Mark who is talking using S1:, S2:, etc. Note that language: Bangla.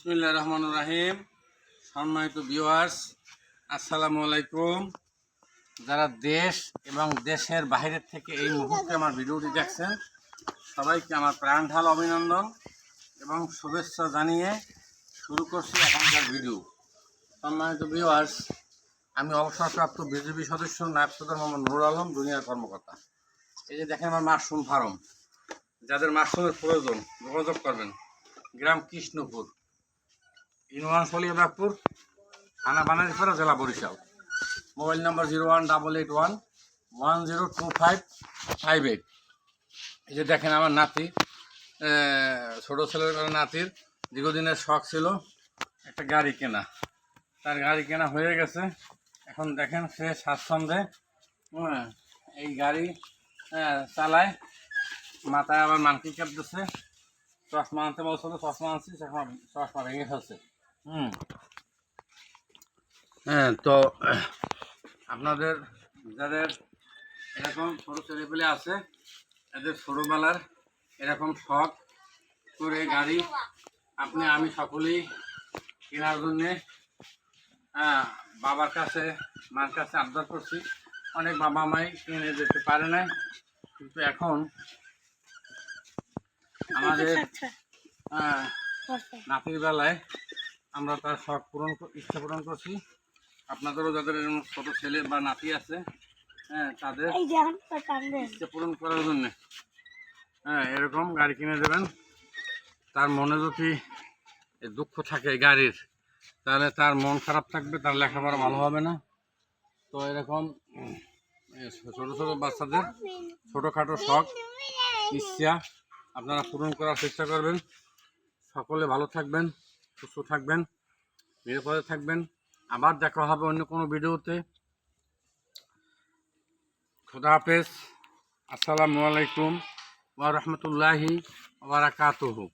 S1: বিসমুল্লাহ রহমান রাহিম। সম্মানিত ভিউয়ার্স আসসালামু আলাইকুম। যারা দেশ এবং দেশের বাইরের থেকে এই মুহূর্তে আমার ভিডিওটি দেখছেন, সবাইকে আমার প্রাণ ঢাল অভিনন্দন এবং শুভেচ্ছা জানিয়ে শুরু করছি এখনকার ভিডিও সম্মানিত ভিউয়ার্স আমি অবসরপ্রাপ্ত বিজেপি সদস্য নায়ব সদর মোহাম্মদ নুরুল আলম, দুনিয়ার কর্মকর্তা। এই যে দেখেন আমার মাশরুম ফার্ম। যাদের মাশরুমের প্রয়োজন, যোগাযোগ করবেন। গ্রাম কৃষ্ণপুর। ইউনিয়ন সলিয়াবাগপুর থানা বানারিপাড়া, জেলা Barishal. Mobile number zero one double eight one one zero two five five eight. এই যে দেখেন আমার নাতি ছোটো ছেলের নাতির দীর্ঘদিনের শখ ছিল একটা গাড়ি কেনা। তার গাড়ি কেনা হয়ে গেছে। এখন দেখেন সে স্বাচ্ছন্দ্যে এই গাড়ি চালায়। মাথায় আবার মানকি দিচ্ছে চশমা আনতে বলছিল, চশমা আনছি এখন চশমা ভেঙে ফেলছে। হ্যাঁ তো আপনাদের যাদের এরকম ছোটো ছেলেপেলে আছে এদের ছোটোবেলার এরকম শখ করে গাড়ি আপনি আমি সকলেই কেনার জন্যে হ্যাঁ বাবার কাছে মার কাছে আবদার করছি। অনেক বাবা মাই কিনে যেতে পারে না কিন্তু এখন আমাদের হ্যাঁ নাতির বেলায় আমরা তার শখ পূরণ ইচ্ছা পূরণ করছি। আপনাদেরও যাদের এরকম ছোটো ছেলে বা নাতি আছে হ্যাঁ তাদের ইচ্ছা পূরণ করার জন্য। হ্যাঁ এরকম গাড়ি কিনে দেবেন। তার মনে যদি দুঃখ থাকে গাড়ির তাহলে তার মন খারাপ থাকবে তার লেখাপড়া ভালো হবে না। তো এরকম ছোটো ছোটো বাচ্চাদের ছোটোখাটো শখ ইচ্ছা আপনারা পূরণ করার চেষ্টা করবেন। সকলে ভালো থাকবেন। সুস্থ থাকবেন, নিরাপদে থাকবেন। আবার দেখা হবে অন্য কোনো ভিডিওতে। খুদা হাফেজ। আসসালামু আলাইকুম ওয়া রাহমাতুল্লাহি ওয়া বারাকাতুহু।